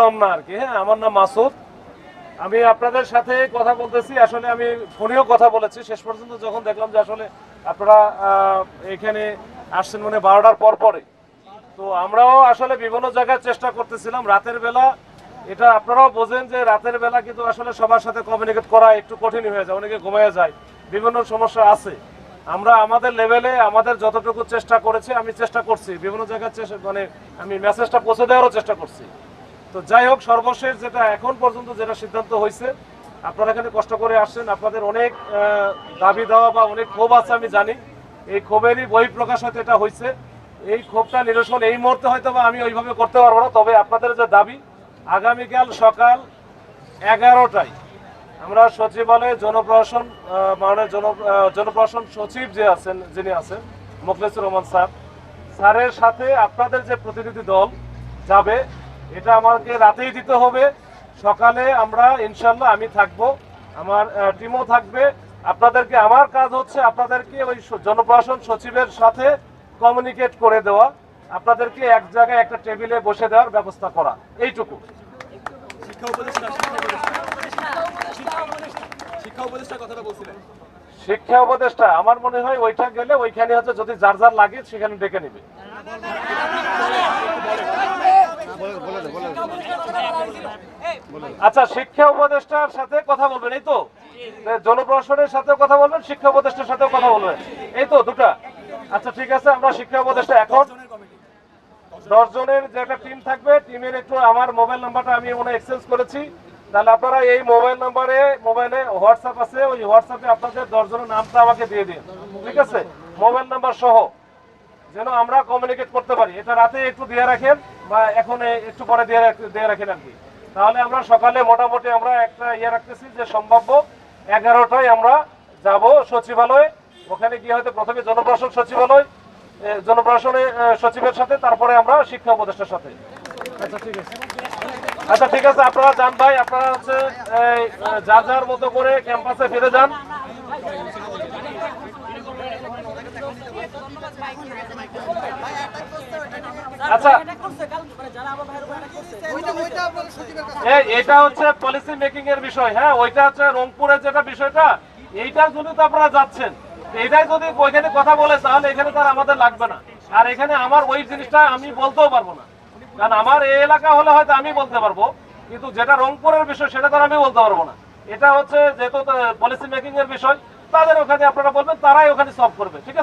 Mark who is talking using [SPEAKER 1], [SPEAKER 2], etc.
[SPEAKER 1] রমনা আর কি হ্যাঁ আমার নাম মাসুদ। আমি আপনাদের সাথে কথা বলতেছি, আসলে আমি ফোনেও কথা বলেছি। শেষ পর্যন্ত যখন দেখলাম যে আসলে আপনারা এখানে আসছেন মানে বারোটার পর পরে। তো আমরাও আসলে বিভিন্ন চেষ্টা করতেছিলাম, রাতের বেলা। এটা আপনারাও বোঝেন যে রাতের বেলা কিন্তু আসলে সবার সাথে কমিউনিকেট করা একটু কঠিন হয়ে যায়, অনেকে ঘুমিয়ে যায়। বিভিন্ন সমস্যা আছে। আমরা আমাদের লেভেলে আমাদের যতটুকু চেষ্টা করেছি, আমি চেষ্টা করছি। বিভিন্ন জায়গায় মানে আমি মেসেজটা পৌঁছে দেওয়ারও চেষ্টা করছি। তো যাই হোক, সর্বশেষ যেটা এখন পর্যন্ত যেটা সিদ্ধান্ত হয়েছে, আপনারা এখানে কষ্ট করে আসছেন। আপনাদের অনেক দাবি দেওয়া বা অনেক ক্ষোভ আছে, আমি জানি। এই ক্ষোভেরই বই প্রকাশ হয়তো এটা হয়েছে। এই ক্ষোভটা নিরসন এই মুহূর্তে হয়তো বা আমি ওইভাবে করতে পারব না, তবে আপনাদের যে দাবি, আগামীকাল সকাল এগারোটায় আমরা সচিবালয়ে জনপ্রশাসন মাননীয় জন জনপ্রশাসন সচিব যে আছেন, যিনি আছেন মোখলেসুর রহমান স্যার, স্যারের সাথে আপনাদের যে প্রতিনিধি দল যাবে এটা আমাকে রাতেই দিতে হবে। সকালে আমরা ইনশাল্লাহ আমি থাকব। আমার টিমও থাকবে। আপনাদেরকে আমার কাজ হচ্ছে আপনাদেরকে ওই জনপ্রশাসন সচিবের সাথে কমিউনিকেট করে দেওয়া। আপনাদেরকে এক জায়গায় একটা টেবিলে বসে দেওয়ার ব্যবস্থা করা। এইটুকু।
[SPEAKER 2] শিক্ষা উপদেষ্টা
[SPEAKER 1] আমার মনে হয় ওইটা গেলে ওইখানে হচ্ছে যদি যার যার লাগে সেখানে ডেকে নিবে। আচ্ছা শিক্ষা উপদেষ্টার সাথে কথা বলবেন এই তো? জনপ্রশাসনের সাথে কথা বলবেন শিক্ষা উপদেষ্টার সাথেও কথা বলবেন। এই তো দুটা। আচ্ছা ঠিক আছে আমরা শিক্ষা উপদেষ্টা এখন। দশ জনের যে একটা টিম থাকবে টিমের একটু আমার মোবাইল নাম্বারটা আমি মনে এক্সচেঞ্জ করেছি। তাহলে আপনারা এই মোবাইল নাম্বারে মোবাইলে হোয়াটসঅ্যাপ আছে ওই হোয়াটসঅ্যাপে আপনাদের দশ জনের নামটা আমাকে দিয়ে দিন। ঠিক আছে? মোবাইল নাম্বার সহ। যেন আমরা কমিউনিকেট করতে পারি। এটা রাতে একটু দিয়ে রাখেন বা এখন একটু পরে দিয়ে দিয়ে রাখেন আর কি। তাহলে আমরা সকালে মোটামুটি আমরা একটা ইয়ে রাখতেছি যে সম্ভাব্য এগারোটায় আমরা যাব সচিবালয়ে। ওখানে গিয়ে হয়তো প্রথমে জনপ্রশাসন সচিবালয় জনপ্রশাসনের সচিবের সাথে তারপরে আমরা শিক্ষা উপদেষ্টার সাথে। আচ্ছা ঠিক আছে। আচ্ছা ঠিক আছে আপনারা যান ভাই আপনারা হচ্ছে যার যার মতো করে ক্যাম্পাসে ফিরে যান। আচ্ছা এটা হচ্ছে পলিসি মেকিং এর বিষয়। হ্যাঁ ওইটা হচ্ছে রংপুরের যেটা বিষয়টা আপনারা যাচ্ছেন। এইটাই যদি কথা বলে, তাহলে এখানে তার আমাদের লাগবে না। আর এখানে আমার ওই জিনিসটা আমি বলতেও পারব না। কারণ আমার এই এলাকা হলে হয়তো আমি বলতে পারব, কিন্তু যেটা রংপুরের বিষয়, সেটা তো আমি বলতে পারব না। এটা হচ্ছে যেহেতু পলিসি মেকিং এর বিষয়, তাদের ওখানে আপনারা বলবেন, তারাই ওখানে সলভ করবে, ঠিক আছে?